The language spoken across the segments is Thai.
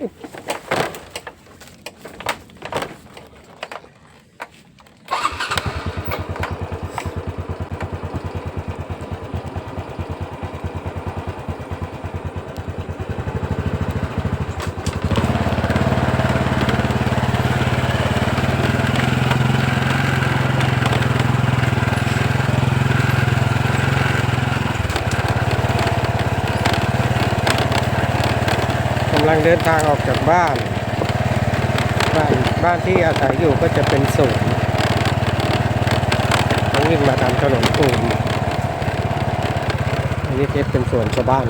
Okay. เดินทางออกจากบ้าน บ้านบ้านที่อาศัยอยู่ก็จะเป็นศูนย์ต้องวิ่งมาตามถนนปูมอันนี้เทสเป็นส่วนชาวบ้าน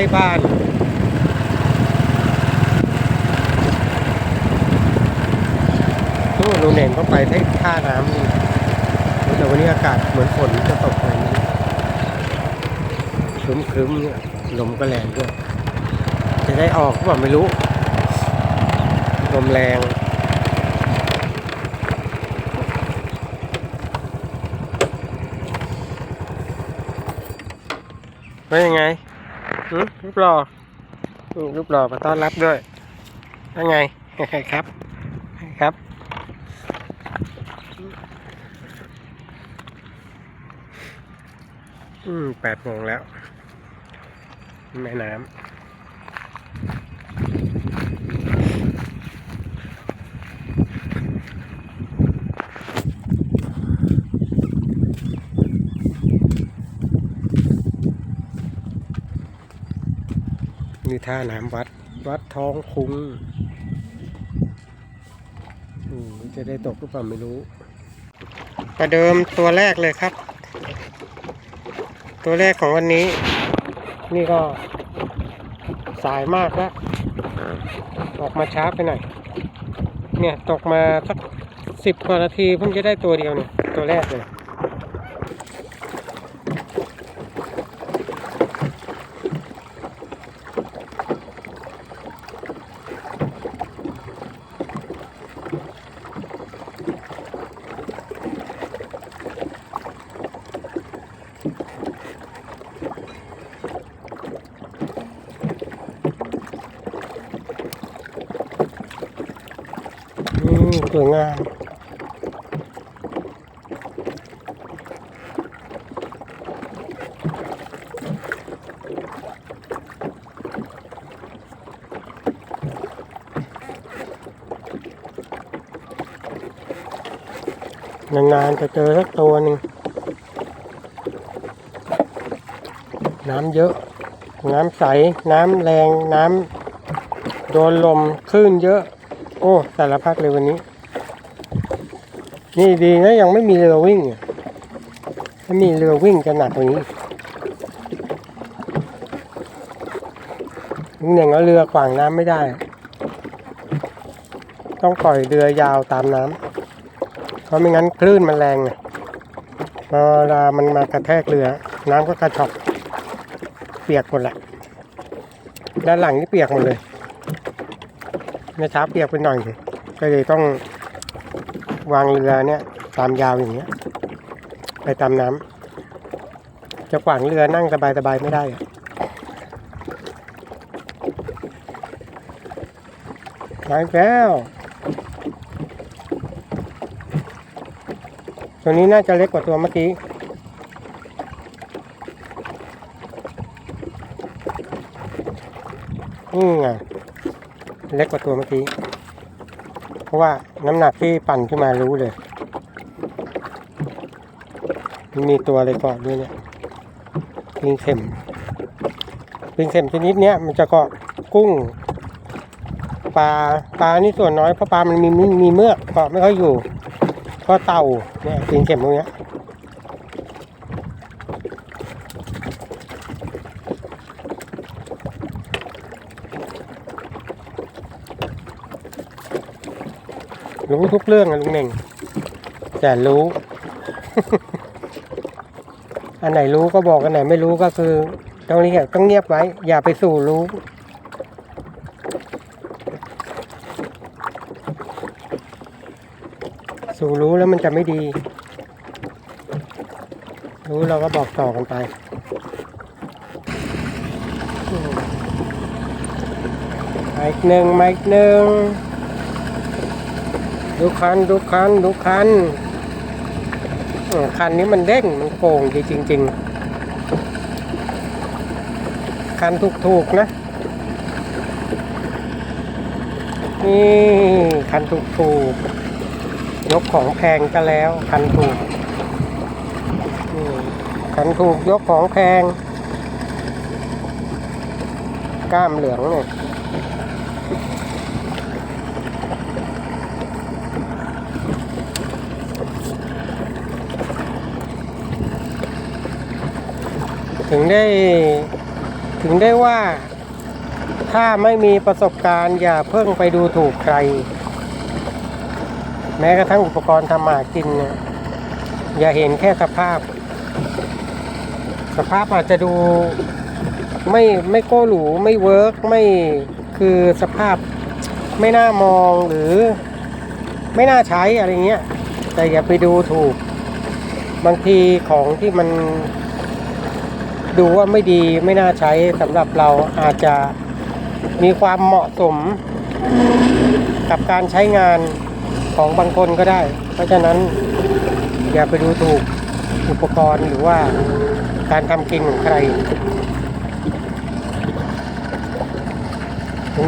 ล้บ้านโอ้ลุงเน่งก็ไปที่ท่าน้ำนี่แต่วันนี้อากาศเหมือนฝนจะตกเลยนี่ครึ้มครึ้มๆเนี่ยลมก็แรงด้วย จะได้ออกหรือเปล่าไม่รู้ ลมแรงเป็นยังไง รูปหล่ออืมรูปหล่อมาต้อนรับด้วยยังไงครับ ครับอืมแปดโมงแล้ว แม่น้ำ ท่าน้ำวัด วัดท้องคุ้งจะได้ตกหรือเปล่าไม่รู้ ประเดิมตัวแรกเลยครับ ตัวแรกของวันนี้ นี่ก็สายมากแล้วออกมาช้าไปหน่อย เนี่ยตกมาสักสิบกว่านาทีเพิ่งจะได้ตัวเดียวเนี่ย ตัวแรกเลย สวยงามนานๆจะเจอสักตัวหนึ่งน้ำเยอะ น้ำใส น้ำแรง น้ำโดนลม คลื่นเยอะ โอ้ สารพัดเลยวันนี้ นี่ดีนะยังไม่มีเรือวิ่งอะถ้ามีเรือวิ่งจะหนักกว่านี้ลุงเน่งเอาเรือขวางน้ำไม่ได้ ต้องปล่อยเรือยาวตามน้ำเพราะไม่งั้นคลื่นมันแรงไงพอเวลามันมากระแทกเรือ น้ำก็กระชอกเปียกหมดแหละด้านหลังนี่เปียกหมดเลยเมื่อเช้าเปียกไปหน่อยเลยก็เลยต้อง วางเรือเนี่ยตามยาวอย่างเงี้ย ไปตามน้ำจะขวางเรือนั่งสบายๆไม่ได้อะมาแล้วตัวนี้น่าจะเล็กกว่าตัวเมื่อกี้นี่ไงเล็กกว่าตัวเมื่อกี้ เพราะว่าน้ำหนักที่ปั่นขึ้นมารู้เลยม,มีตัวอะไรเกาะด้วยเนี่ยปิงเข็มปิงเข็มชนิดเนี้ยมันจะเกาะกุ้งปลาปลานี่ส่วนน้อยเพราะปลามันมีมีเมือกเกาะไม่ค่อยอยู่ก็เต่าเนี่ยปิงเข็มตรงเนี้ย รู้ทุกเรื่องอะลุงเน่งแต่รู้ อันไหนรู้ก็บอกอันไหนไม่รู้ก็คือต้องเงียบต้องเงียบไว้ อย่าไปสู่รู้สู่รู้แล้วมันจะไม่ดี รู้เราก็บอกต่อกันไปอืมมาอีกหนึ่งไมาอีกหนึ่ง ดูคันดูคันดูคันคันนี้มันเด้งมันโก่งดีจริง ๆ คันถูกๆนะ นี่คันถูกๆยกของแพงก็แล้ว คันถูกคันถูกยกของแพงกล้ามเหลืองเนี่ย ถึงได้ถึงได้ว่า ถ้าไม่มีประสบการณ์อย่าเพิ่งไปดูถูกใคร แม้กระทั่งอุปกรณ์ทำมาหากินเนี่ยอย่าเห็นแค่สภาพ สภาพอาจจะดูไม่ไม่โก้หรูไม่เวิร์กไม่คือสภาพไม่น่ามองหรือไม่น่าใช้อะไรเงี้ย แต่อย่าไปดูถูก บางทีของที่มัน ดูว่าไม่ดีไม่น่าใช้สำหรับเราอาจจะมีความเหมาะสมกับการใช้งานของบางคนก็ได้ เพราะฉะนั้นอย่าไปดูถูกอุปกรณ์หรือว่าการทำกินของใคร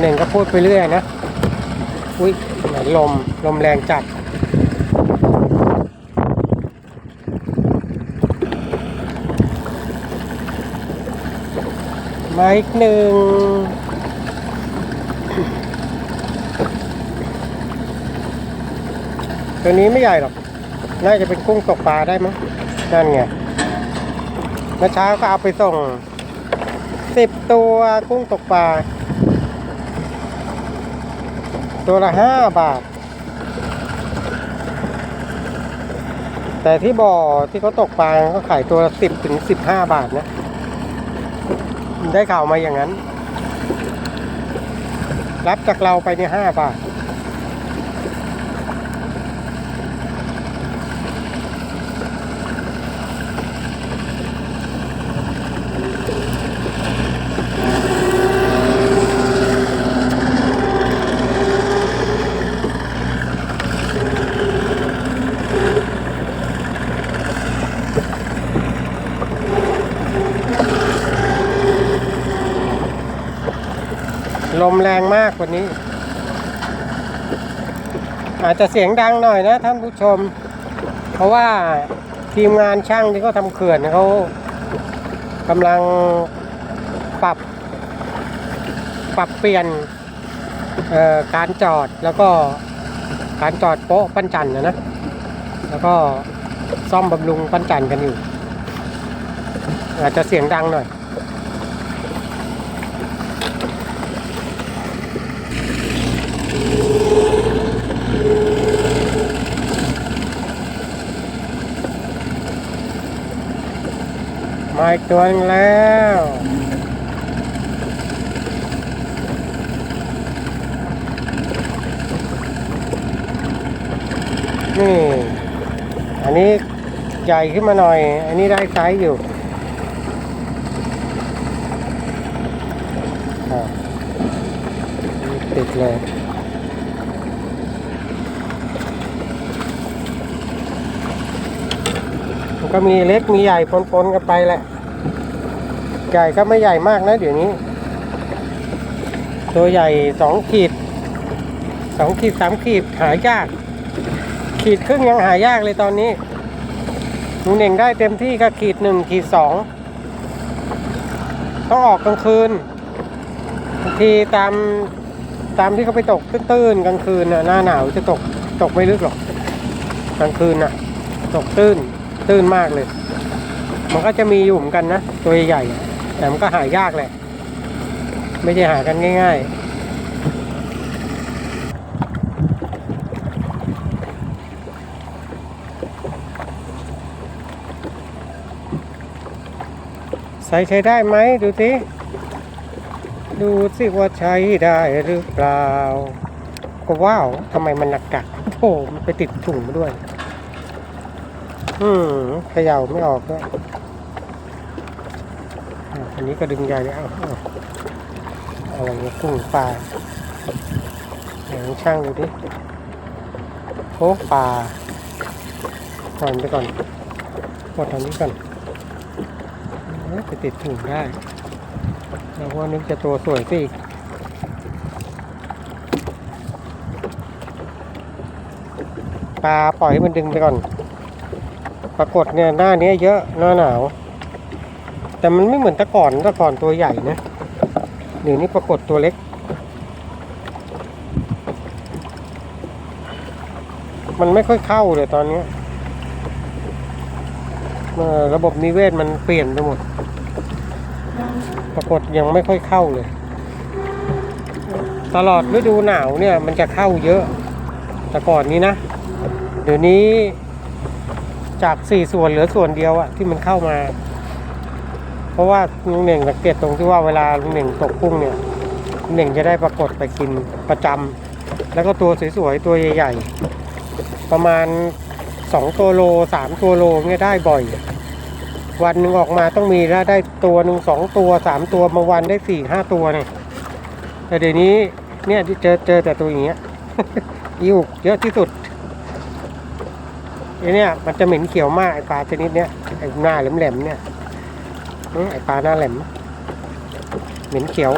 หนึ่งก็พูดไปเรื่อยนะ อุ้ยเหมือนลม ลมแรงจัด มาอีกหนึ่ง ตัวนี้ไม่ใหญ่หรอก น่าจะเป็นกุ้งตกปลาได้มั้งนั่นไงเมื่อเช้าก็เอาไปส่งสิบตัวกุ้งตกปลา ตัวละห้าบาท แต่ที่บ่อที่เขาตกปลาเขาขายตัวละสิบถึงสิบห้าบาทนะ ได้ข่าวมาอย่างนั้น รับจากเราไปเนี่ยห้าบาท ลมแรงมากกว่านี้ อาจจะเสียงดังหน่อยนะท่านผู้ชม เพราะว่าทีมงานช่างที่เขาทำเขื่อนเขากำลังปรับ ปรับเปลี่ยนการจอดแล้วก็การจอดโป๊ะปั้นจันนะนะ แล้วก็ซ่อมบำรุงปั้นจันกันอยู่ อาจจะเสียงดังหน่อย อีกตัวนึงแล้วนี่อันนี้ใหญ่ขึ้นมาหน่อย อันนี้ได้ไซส์อยู่ติดเลยก็มีเล็กมีใหญ่ปนๆกันไปแหละ ใหญ่ก็ไม่ใหญ่มากนะเดี๋ยวนี้ ตัวใหญ่สองขีดสองขีดสามขีดหายาก ขีดครึ่งยังหายากเลยตอนนี้หนูเน่งได้เต็มที่ก็ขีดหนึ่งขีดสองต้องออกกลางคืนบางทีตามตามที่เขาไปตกตื้นๆกลางคืนน่ะหน้าหนาวจะตกตกไม่ลึกหรอกกลางคืนน่ะ ตกตื้นตื้นมากเลย มันก็จะมีอยู่เหมือนกันนะ ตัวใหญ่ แต่มันก็หายากแหละ ไม่ใช่หากันง่าย ๆใส่ใช้ได้ไหมดูสิ ดูสิว่าใช้ได้หรือเปล่า ก็ว้าวทำไมมันหนักกักโอ้มันไปติดถุงมาด้วย อืมเขย่าไม่ออกด้วย นนี้ก็ดึงใหญ่เลยเอาเอาอะไรเงี้ยกุ้งปลาไหนลองช่างดูดิโอ้ปลาก่อนไปก่อนกดทางนี้ก่อนเอ๊ะไปติดถุงได้แล้วว่านึกจะตัวสวยซะอีปลาปล่อยให้มันดึงไปก่อน ปรากฏเนี่ยหน้านี้เยอะหน้าหนาว แต่มันไม่เหมือนตะก่อนตะก่อนตัวใหญ่นะเดี๋ยวนี้ปรากฏตัวเล็ก มันไม่ค่อยเข้าเลยตอนนี้ระบบนิเวศมันเปลี่ยนไปหมด ปรากฏยังไม่ค่อยเข้าเลย ตลอดฤดูหนาวเนี่ยมันจะเข้าเยอะ แต่ก่อนนี้นะ เดี๋ยวนี้จากสี่ส่วนเหลือส่วนเดียวอะที่มันเข้ามา เพราะว่าลุงเหน่งสังเกตตรงที่ว่าเวลาลุงเหน่งตกกุ้งเนี่ยลุงเหน่งจะได้ปรากฏไปกินประจำแล้วก็ตัวสวยๆตัวใหญ่ๆประมาณสองตัวโลสามตัวโลเนี่ยได้บ่อย วันหนึ่งออกมาต้องมีแล้วได้ตัวหนึ่งสองตัวสามตัวบางวันได้สี่ห้าตัวเนี่ยแต่เดี๋ยวนี้เนี่ยเจอเจอแต่ตัวอย่างเงี้ยอิ่เยอะที่สุดไอเนี่ยมันจะเหม็นเขียวมากไอปลาชนิดเนี้ยไอหน้าแหลมๆเนี่ย ไอปลาหน้าแหลมเหม็นเขียว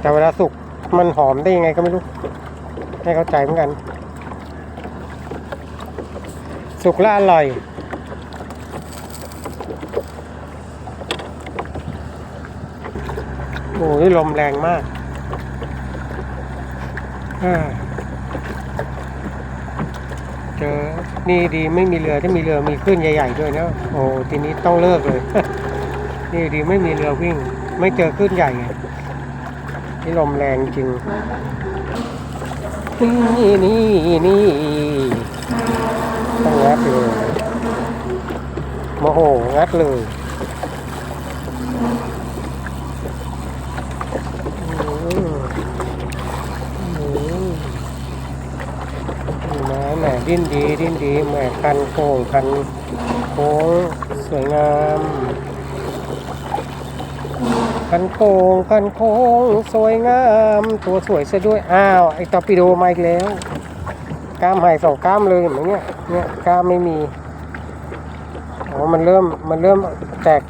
แต่เวลาสุกมันหอมได้ยังไงก็ไม่รู้ให้เข้าใจเหมือนกัน สุกแล้วอร่อย โอ้ยลมแรงมากเจอ นี่ดีไม่มีเรือถ้ามีเรือมีคลื่นใหญ่ ๆ ด้วยนะ โอ้ทีนี้ต้องเลิกเลย นี่ดีไม่มีเรือวิ่ง ไม่เจอคลื่นใหญ่ไงนี่ลมแรงจริง นี่นี่นี่ต้องงัดเลยโมโหงัดเลยอืมอืมแหแหมดิ้นดีดิ้นดีแหมคันโค้งคันโค้งสวยงาม คันโค้งคันโค้งสวยงาม ตัวสวยซะด้วย อ้าว ไอตอปิโดมาอีกแล้วกล้ามหายสองกล้ามเลยเห็นไหมเนี่ยเนี่ยกล้ามไม่มีอ๋อมันเริ่มมันเริ่มแตก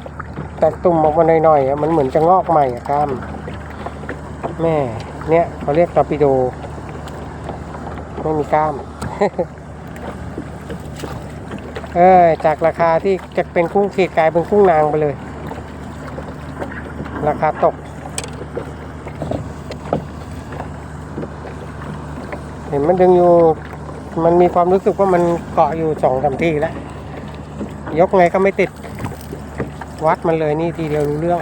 แตกตุ่มออกมาหน่อยๆมันเหมือนจะงอกใหม่อะกล้ามแม่เนี่ยเขาเรียกตอปิโดไม่มีกล้ามเออจากราคาที่จะเป็นกุ้งขีดกลายเป็นกุ้งนางไปเลย ราคาตก เห็นมันดึงอยู่ มันมีความรู้สึกว่ามันเกาะอยู่สองสามทีแล้ว ยกไงก็ไม่ติด วัดมันเลยนี่ทีเดียวรู้เรื่อง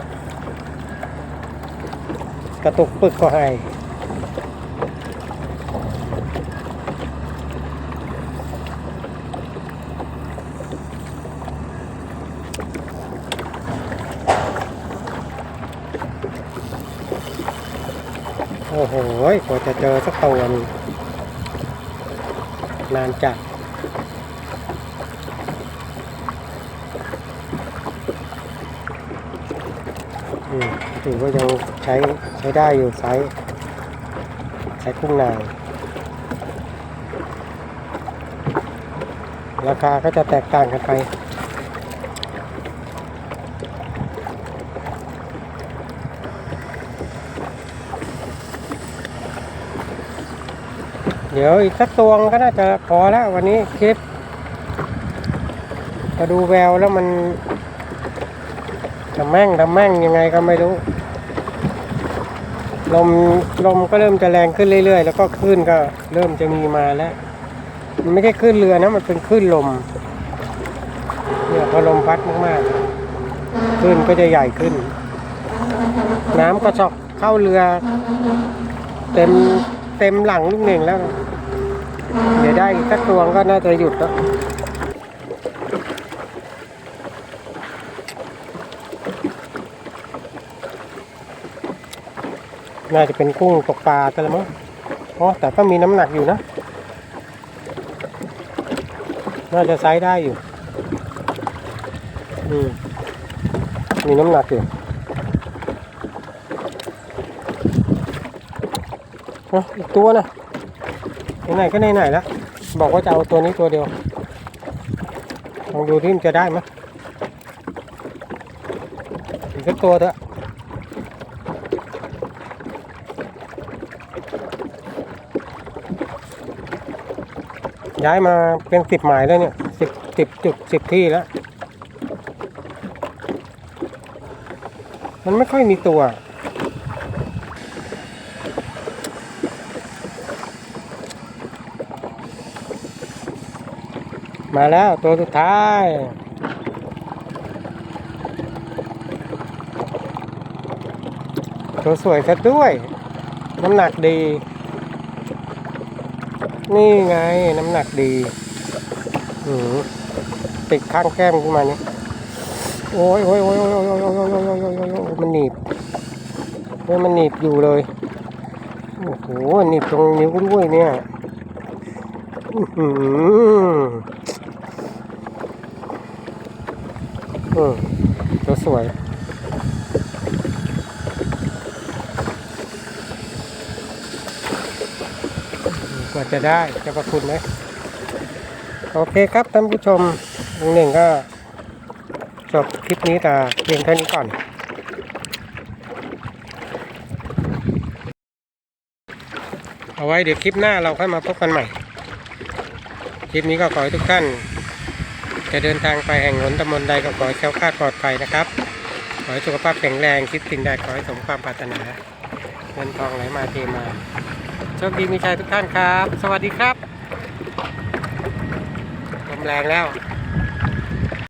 กระตุกปึกก็ให้โโอ้โหกว่าจะเจอสักตัวนนานจัดถือว่ายังใช้ใช้ได้อยู่ไซส์ใช้กุ้งนางราคาก็จะแตกต่างกันไป ดี๋ยวอีกสักตัวก็น่าจะพอแล้ววันนี้คลิปมาดูแววแล้วมันทำแม่งทำแม่งยังไงก็ไม่รู้ ลมลมก็เริ่มจะแรงขึ้นเรื่อยๆ แล้วก็คลื่นก็เริ่มจะมีมาแล้ว มันไม่ใช่คลื่นเรือนะ มันเป็นคลื่นลม เนี่ยพอลมพัดมากๆคลื่นก็จะใหญ่ขึ้น น้ำก็ชอกเข้าเรือ เต็มเต็มหลังลูกหนึ่งแล้ว เดี๋ยวได้อีกสักตัวก็น่าจะหยุดแล้วน่าจะเป็นกุ้งตกปลาแต่ละมั้งอ๋อแต่ก็มีน้ำหนักอยู่นะ น่าจะไซส์ได้อยู่ อืม มีน้ำหนักอยู่อะอีกตัวนะ ไหนๆก็ไหนๆแล้ว บอกว่าจะเอาตัวนี้ตัวเดียว ลองดูที่มันจะได้ไหมอีกสักตัวเถอะย้ายมาเป็นสิบหมายแล้วเนี่ยสิบสิบจุดสิบที่แล้ว มันไม่ค่อยมีตัว มาแล้วตัวสุดท้าย ตัวสวยซะด้วย น้ำหนักดี นี่ไงน้ำหนักดีหืมติดข้างแก้มขึ้นมานี่โอ้ยโอ้ยโอ้ยโอ้ยโอ้ยโอ้ยโอ้ยโอ้ยโอ้ยโอ้ยโอ้ยโอ้ยมันหนีบเฮ้ยมันหนีบอยู่เลย โอ้โหหนีบตรงนิ้วด้วยเนี่ย อื้อหื ออืมตัวสวยกว่าจะได้จะประคุณไหมโอเคครับท่านผู้ชมหนึ่งก็จบคลิปนี้แต่เพียงเท่านี้ก่อน เอาไว้เดี๋ยวคลิปหน้าเราค่อยมาพบกันใหม่ คลิปนี้ก็ขอให้ทุกท่าน จะเดินทางไปแห่งหนตำบลใดก็ขอให้แคล้วคลาดปลอดภัยนะครับ ขอให้สุขภาพแข็งแรงคิดสิ่งใดขอให้สมความปรารถนาเงินทองไหลมาเทมาโชคดีมีชัยทุกท่านครับ สวัสดีครับลมแรงแล้ว